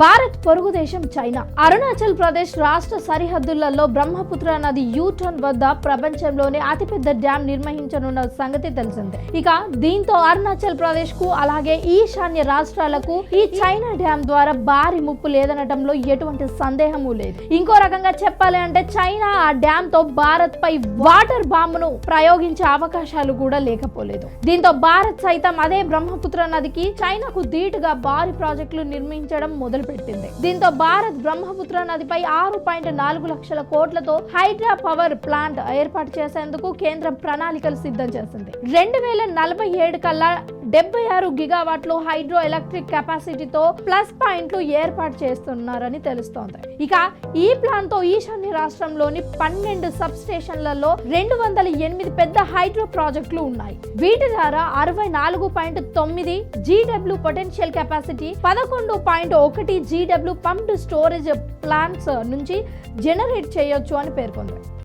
భారత్ పొరుగు దేశం చైనా. అరుణాచల్ ప్రదేశ్ రాష్ట్ర సరిహద్దులలో బ్రహ్మపుత్ర నది యూటర్న్ వద్ద ప్రపంచంలోనే అతిపెద్ద డ్యాం నిర్వహించనున్న సంగతి తెలిసిందే. ఇక దీంతో అరుణాచల్ ప్రదేశ్కు అలాగే ఈశాన్య రాష్ట్రాలకు ఈ చైనా డ్యాం ద్వారా భారీ ముప్పు లేదనటంలో ఎటువంటి సందేహము లేదు. ఇంకో రకంగా చెప్పాలి అంటే చైనా ఆ డ్యాం తో భారత్ పై వాటర్ బాంబును ప్రయోగించే అవకాశాలు కూడా లేకపోలేదు. దీంతో భారత్ సైతం అదే బ్రహ్మపుత్ర నదికి చైనాకు ధీటుగా భారీ ప్రాజెక్టులు నిర్మించడం మొదలు మొదలుపెట్టింది దీంతో భారత్ బ్రహ్మపుత్ర నదిపై ఆరు పాయింట్ నాలుగు లక్షల కోట్లతో హైడ్రా పవర్ ప్లాంట్ ఏర్పాటు చేసేందుకు కేంద్రం ప్రణాళికలు సిద్ధం చేసింది. రెండు వేల నలభై ఏడు కల్లా డెబ్బై ఆరు గిగావాట్లు హైడ్రో ఎలక్ట్రిక్ కెపాసిటీతో ప్లస్ పాయింట్లు ఏర్పాటు చేస్తున్నారని తెలుస్తోంది. ఇక ఈ ప్లాన్తో ఈశాన్య రాష్ట్రంలోని పన్నెండు సబ్ స్టేషన్లలో రెండు వందల ఎనిమిది పెద్ద హైడ్రో ప్రాజెక్టులు ఉన్నాయి. వీటి ద్వారా అరవై నాలుగు పాయింట్ తొమ్మిది జీడబ్ల్యూ పొటెన్షియల్ కెపాసిటీ పదకొండు పాయింట్ ఒకటి జీడబ్ల్యూ పంప్డ్ స్టోరేజ్ ప్లాంట్స్ నుంచి జనరేట్ చేయొచ్చు అని పేర్కొంది.